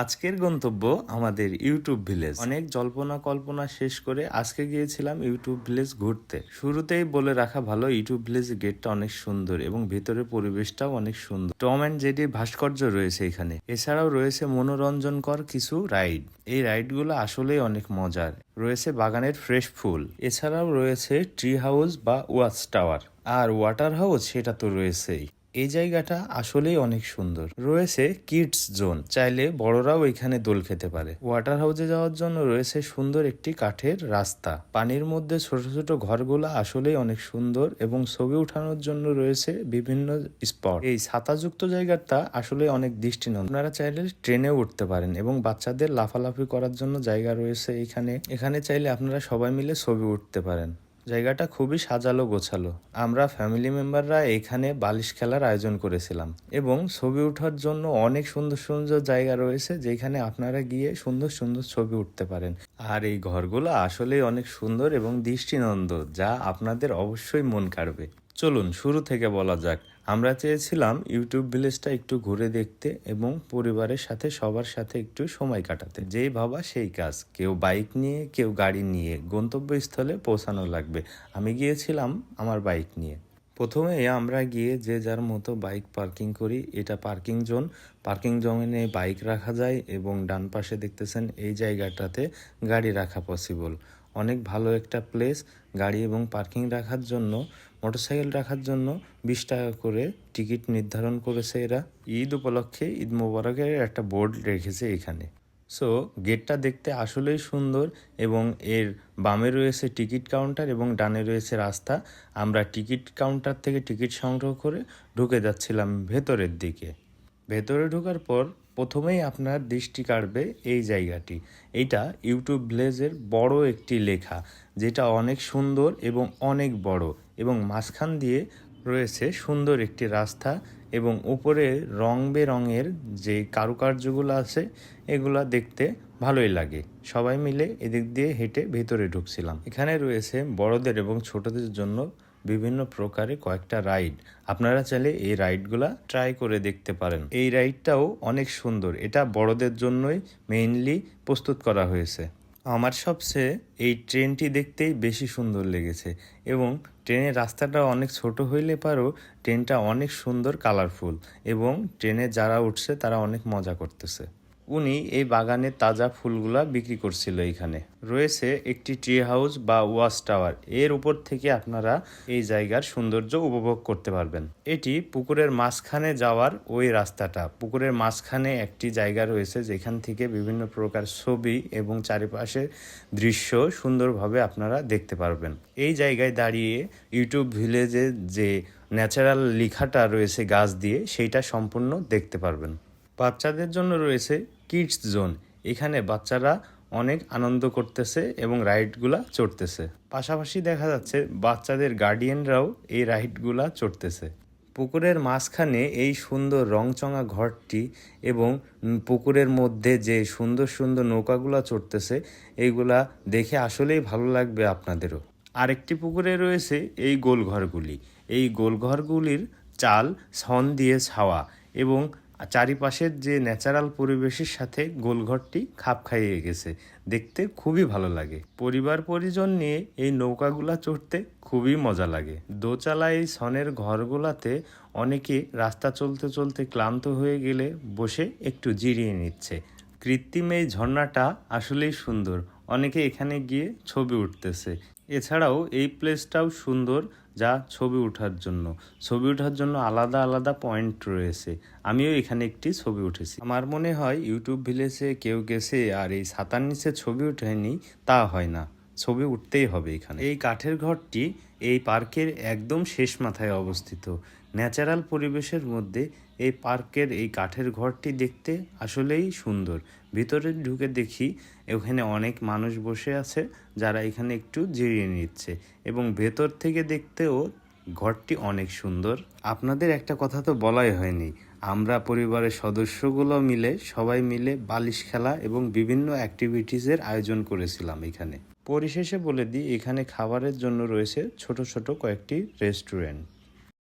আজকের গন্তব্য আমাদের ইউটিউব ভিলেজ। অনেক জল্পনা কল্পনা শেষ করে আজকে গিয়েছিলাম ইউটিউব ভিলেজ ঘুরতে। শুরুতেই বলে রাখা ভালো, ইউটিউব ভিলেজ গেটটা অনেক সুন্দর এবং ভেতরের পরিবেশটাও অনেক সুন্দর। টম অ্যান্ড জেডির ভাস্কর্য রয়েছে এখানে। এছাড়াও রয়েছে মনোরঞ্জনকর কিছু রাইড। এই রাইডগুলো আসলেই অনেক মজার। রয়েছে বাগানের ফ্রেশ ফুল। এছাড়াও রয়েছে ট্রি হাউস বা ওয়াচ টাওয়ার। আর ওয়াটার হাউস সেটা তো রয়েছেই। এই জায়গাটা আসলেই অনেক সুন্দর। রয়েছে কিডস জোন, চাইলে বড়রাও এখানে দোল খেতে পারে। ওয়াটার হাউসে যাওয়ার জন্য রয়েছে সুন্দর একটি কাঠের রাস্তা। পানির মধ্যে ছোট ছোট ঘরগুলো আসলেই অনেক সুন্দর এবং ছবি উঠানোর জন্য রয়েছে বিভিন্ন স্পট। এই ছাতাযুক্ত জায়গাটা আসলে অনেক দৃষ্টিনন্দন। আপনারা চাইলে ট্রেনে উঠতে পারেন এবং বাচ্চাদের লাফালাফি করার জন্য জায়গা রয়েছে এখানে। এখানে চাইলে আপনারা সবাই মিলে ছবি উঠতে পারেন। জায়গাটা খুবই সাজালো গোছালো। আমরা ফ্যামিলি মেম্বাররা এখানে বালিশ খেলার আয়োজন করেছিলাম এবং ছবি ওঠার জন্য অনেক সুন্দর সুন্দর জায়গা রয়েছে যেখানে আপনারা গিয়ে সুন্দর সুন্দর ছবি উঠতে পারেন। আর এই ঘরগুলো আসলেই অনেক সুন্দর এবং দৃষ্টিনন্দ যা আপনাদের অবশ্যই মন কাড়বে। চলুন, শুরু থেকে বলা যাক। আমরা চেয়েছিলাম ইউটিউব ভিলেজটা একটু ঘুরে দেখতে এবং পরিবারের সাথে, সবার সাথে একটু সময় কাটাতে। যেই ভাবা সেই কাজ। কেউ বাইক নিয়ে, কেউ গাড়ি নিয়ে। গন্তব্যস্থলে পৌঁছানো লাগবে। আমি গিয়েছিলাম আমার বাইক নিয়ে। প্রথমে আমরা গিয়ে যে যার মতো বাইক পার্কিং করি, এটা পার্কিং জোন। পার্কিং জোনে বাইক রাখা যায় এবং ডান পাশে দেখতেছেন এই জায়গাটাতে গাড়ি রাখা পসিবল অনেক ভালো একটা প্লেস গাড়ি এবং পার্কিং রাখার জন্য, মোটরসাইকেল রাখার জন্য বিশ টাকা করে টিকিট নির্ধারণ করেছে এরা। ঈদ উপলক্ষে ঈদ মোবারকের একটা বোর্ড রেখেছে এখানে। সো গেটটা দেখতে আসলেই সুন্দর এবং এর বামে রয়েছে টিকিট কাউন্টার এবং ডানে রয়েছে রাস্তা। আমরা টিকিট কাউন্টার থেকে টিকিট সংগ্রহ করে ঢুকে যাচ্ছিলাম ভেতরের দিকে। ভেতরে ঢোকার পর প্রথমেই আপনার দৃষ্টি কাড়বে এই জায়গাটি। এইটা ইউটিউব ভিলেজের বড় একটি লেখা, যেটা অনেক সুন্দর এবং অনেক বড় এবং মাঝখান দিয়ে রয়েছে সুন্দর একটি রাস্তা এবং উপরে রং বেরঙের যে কারুকার্যগুলো আছে, এগুলা দেখতে ভালোই লাগে। সবাই মিলে এদিক দিয়ে হেঁটে ভেতরে ঢুকছিলাম। এখানে রয়েছে বড়দের এবং ছোটদের জন্য বিভিন্ন প্রকারে কয়েকটা রাইড। আপনারা চাইলে এই রাইডগুলা ট্রাই করে দেখতে পারেন। এই রাইডটাও অনেক সুন্দর। এটা বড়দের জন্যই মেইনলি প্রস্তুত করা হয়েছে। আমার সবচেয়ে এই ট্রেনটি দেখতেই বেশি সুন্দর লেগেছে এবং ট্রেনের রাস্তাটা অনেক ছোট হইলে পারো ট্রেনটা অনেক সুন্দর কালারফুল এবং ট্রেনে যারা উঠছে তারা অনেক মজা করতেছে। উনি এই বাগানের তাজা ফুলগুলা বিক্রি করছিল এখানে। রয়েছে একটি ট্রি হাউস বা ওয়াচ টাওয়ার। এর উপর থেকে আপনারা এই জায়গার সৌন্দর্য উপভোগ করতে পারবেন। এটি পুকুরের মাঝখানে যাওয়ার ওই রাস্তাটা। পুকুরের মাঝখানে একটি জায়গা রয়েছে যেখান থেকে বিভিন্ন প্রকার ছবি এবং চারিপাশের দৃশ্য সুন্দরভাবে আপনারা দেখতে পারবেন। এই জায়গায় দাঁড়িয়ে ইউটিউব ভিলেজে যে ন্যাচারাল লেখাটা রয়েছে গাছ দিয়ে, সেইটা সম্পূর্ণ দেখতে পারবেন। বাচ্চাদের জন্য রয়েছে কিডস জোন। এখানে বাচ্চারা অনেক আনন্দ করতেছে এবং রাইডগুলা চড়তেছে। পাশাপাশি দেখা যাচ্ছে বাচ্চাদের গার্ডিয়ানরাও এই রাইডগুলা চড়তেছে। পুকুরের মাঝখানে এই সুন্দর রংচঙা ঘরটি এবং পুকুরের মধ্যে যে সুন্দর সুন্দর নৌকাগুলা চড়তেছে এইগুলা দেখে আসলেই ভালো লাগবে আপনাদেরও। আরেকটি পুকুরে রয়েছে এই গোলঘরগুলি। এই গোলঘরগুলির চাল ছন দিয়ে ছাওয়া এবং চারিপাশের যে ন্যাচারাল পরিবেশের সাথে গোলঘরটি খাপ খাইয়ে গেছে। দেখতে খুবই ভালো লাগে। পরিবার পরিজন নিয়ে এই নৌকাগুলা চড়তে খুবই মজা লাগে। দোচালা এই সনের ঘরগুলাতে অনেকে রাস্তা চলতে চলতে ক্লান্ত হয়ে গেলে বসে একটু জিরিয়ে নিচ্ছে। কৃত্রিম এই ঝর্ণাটা আসলেই সুন্দর। অনেকে এখানে গিয়ে ছবি উঠতেছে। এছাড়াও এই প্লেসটাও সুন্দর যা ছবি ওঠার জন্য। ছবি ওঠার জন্য আলাদা আলাদা পয়েন্ট রয়েছে। আমিও এখানে একটি ছবি উঠেছি। আমার মনে হয় ইউটিউব ভিলেজে কেউ গেছে আর এই ছাতার নিচে ছবি উঠেনি, তা হয় না। ছবি উঠতেই হবে এখানে। এই কাঠের ঘরটি এই পার্কের একদম শেষ মাথায় অবস্থিত। ন্যাচারাল পরিবেশের মধ্যে এই পার্কের এই কাঠের ঘরটি দেখতে আসলেই সুন্দর। ভিতরে ঢুকে দেখি ওখানে অনেক মানুষ বসে আছে যারা এখানে একটু জিরিয়ে নিচ্ছে এবং ভেতর থেকে দেখতেও ঘরটি অনেক সুন্দর। আপনাদের একটা কথা তো বলাই হয়নি, আমরা পরিবারের সদস্যগুলো মিলে, সবাই মিলে বালিশ খেলা এবং বিভিন্ন অ্যাক্টিভিটিসের আয়োজন করেছিলাম এখানে। পরিশেষে বলে দিই, এখানে খাবারের জন্য রয়েছে ছোট ছোট কয়েকটি রেস্টুরেন্ট